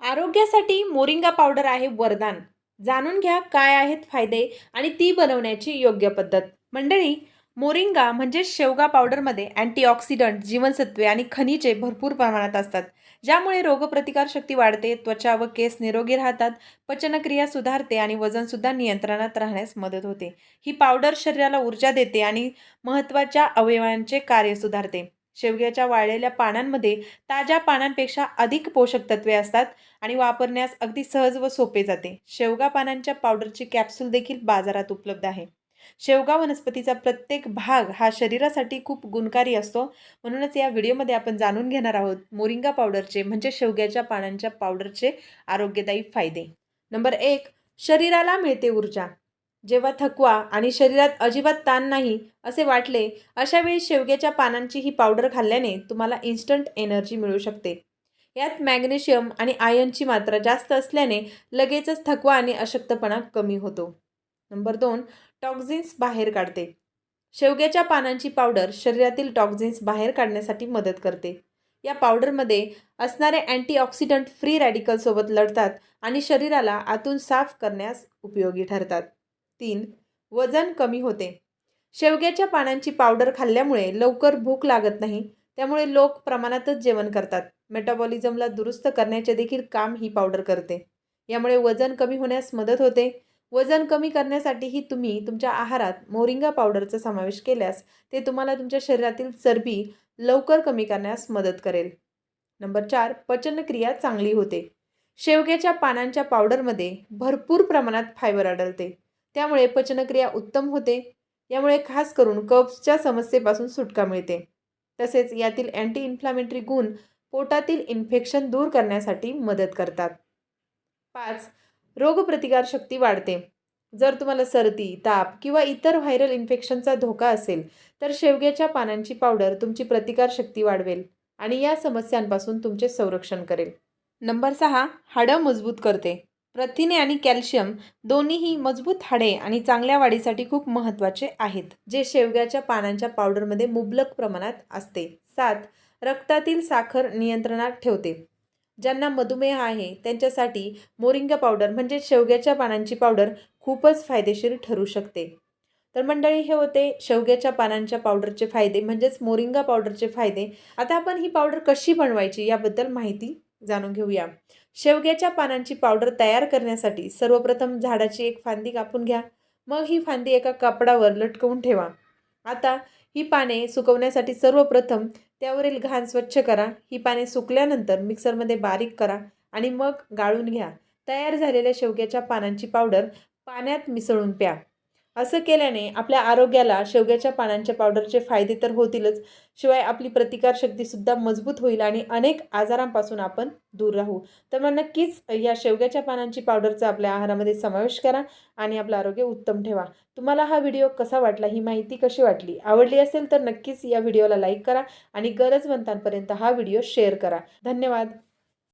आरोग्यासाठी moringa powder आहे वरदान. जाणून घ्या काय आहेत फायदे आणि ती बनवण्याची योग्य पद्धत. मंडळी मोरिंगा म्हणजे शेवगा पावडरमध्ये अँटीऑक्सिडंट जीवनसत्वे आणि खनिजे भरपूर प्रमाणात असतात. ज्यामुळे रोगप्रतिकारशक्ती वाढते त्वचा व केस निरोगी राहतात पचनक्रिया सुधारते आणि वजनसुद्धा नियंत्रणात राहण्यास मदत होते. ही पावडर शरीराला ऊर्जा देते आणि महत्त्वाच्या अवयवांचे कार्य सुधारते. शेवग्याच्या वाळलेल्या पानांमध्ये ताज्या पानांपेक्षा अधिक पोषक तत्वे असतात आणि वापरण्यास अगदी सहज व सोपे जाते. शेवगा पानांच्या पावडरची कॅप्सूल देखील बाजारात उपलब्ध आहे. शेवगा वनस्पतीचा प्रत्येक भाग हा शरीरासाठी खूप गुणकारी असतो. म्हणूनच या व्हिडिओमध्ये आपण जाणून घेणार आहोत मोरिंगा पावडरचे म्हणजे शेवग्याच्या पानांच्या पावडरचे आरोग्यदायी फायदे. नंबर एक शरीराला मिळते ऊर्जा. जेव्हा थकवा आणि शरीरात अजिबात ताण नाही असे वाटले अशावेळी शेवग्याच्या पानांची ही पावडर खाल्ल्याने तुम्हाला इन्स्टंट एनर्जी मिळू शकते. यात मॅग्नेशियम आणि आयर्नची मात्रा जास्त असल्याने लगेचच थकवा आणि अशक्तपणा कमी होतो. नंबर दोन टॉक्झिन्स बाहेर काढते. शेवग्याच्या पानांची पावडर शरीरातील टॉक्झिन्स बाहेर काढण्यासाठी मदत करते. या पावडरमध्ये असणारे अँटीऑक्सिडंट फ्री रॅडिकलसोबत लढतात आणि शरीराला आतून साफ करण्यास उपयोगी ठरतात. तीन वजन कमी होते. शेवग्याच्या पानांची पावडर खाल्ल्यामुळे लवकर भूक लागत नाही त्यामुळे लोक प्रमाणातच जेवण करतात. मेटाबॉलिझमला दुरुस्त करण्याचे देखील काम ही पावडर करते. यामुळे वजन कमी होण्यास मदत होते. वजन कमी करण्यासाठीही तुम्ही तुमच्या आहारात मोरिंगा पावडरचा समावेश केल्यास ते तुम्हाला तुमच्या शरीरातील चरबी लवकर कमी करण्यास मदत करेल. नंबर चार पचनक्रिया चांगली होते. शेवग्याच्या पानांच्या पावडरमध्ये भरपूर प्रमाणात फायबर आढळते. त्यामुळे पचनक्रिया उत्तम होते. यामुळे खास करून कब्सच्या समस्येपासून सुटका मिळते. तसेच यातील अँटी इन्फ्लामेटरी गुण पोटातील इन्फेक्शन दूर करण्यासाठी मदत करतात. पाच रोगप्रतिकारशक्ती वाढते. जर तुम्हाला सर्दी ताप किंवा इतर व्हायरल इन्फेक्शनचा धोका असेल तर शेवग्याच्या पानांची पावडर तुमची प्रतिकारशक्ती वाढवेल आणि या समस्यांपासून तुमचे संरक्षण करेल. नंबर सहा हाडं मजबूत करते. प्रथिने आणि कॅल्शियम दोन्हीही मजबूत हाडे आणि चांगल्या वाढीसाठी खूप महत्त्वाचे आहेत जे शेवग्याच्या पानांच्या पावडरमध्ये मुबलक प्रमाणात असते. सात रक्तातील साखर नियंत्रणात ठेवते. ज्यांना मधुमेह आहे त्यांच्यासाठी मोरिंगा पावडर म्हणजे शेवग्याच्या पानांची पावडर खूपच फायदेशीर ठरू शकते. तर मंडळी हे होते शेवग्याच्या पानांच्या पावडरचे फायदे म्हणजेच मोरिंगा पावडरचे फायदे. आता आपण ही पावडर कशी बनवायची याबद्दल माहिती जाणून घेऊया. शेवग्याच्या पानांची पावडर तयार करण्यासाठी सर्वप्रथम झाडाची एक फांदी कापून घ्या. मग ही फांदी एका कापडावर लटकवून ठेवा. आता ही पाने सुकवण्यासाठी सर्वप्रथम त्यावरील घाण स्वच्छ करा. ही पाने सुकल्यानंतर मिक्सरमध्ये बारीक करा आणि मग गाळून घ्या. तयार झालेल्या शेवग्याच्या पानांची पावडर पाण्यात मिसळून प्या. असं केल्याने आपल्या आरोग्याला शेवग्याच्या पानांच्या पावडरचे फायदे तर होतीलच. शिवाय आपली प्रतिकारशक्तीसुद्धा मजबूत होईल आणि अनेक आजारांपासून आपण दूर राहू. तर मग नक्कीच या शेवग्याच्या पानांची पावडरचा आपल्या आहारामध्ये समावेश करा आणि आपलं आरोग्य उत्तम ठेवा. तुम्हाला हा व्हिडिओ कसा वाटला ही माहिती कशी वाटली? आवडली असेल तर नक्कीच या व्हिडिओला लाईक करा आणि गरजवंतांपर्यंत हा व्हिडिओ शेअर करा. धन्यवाद.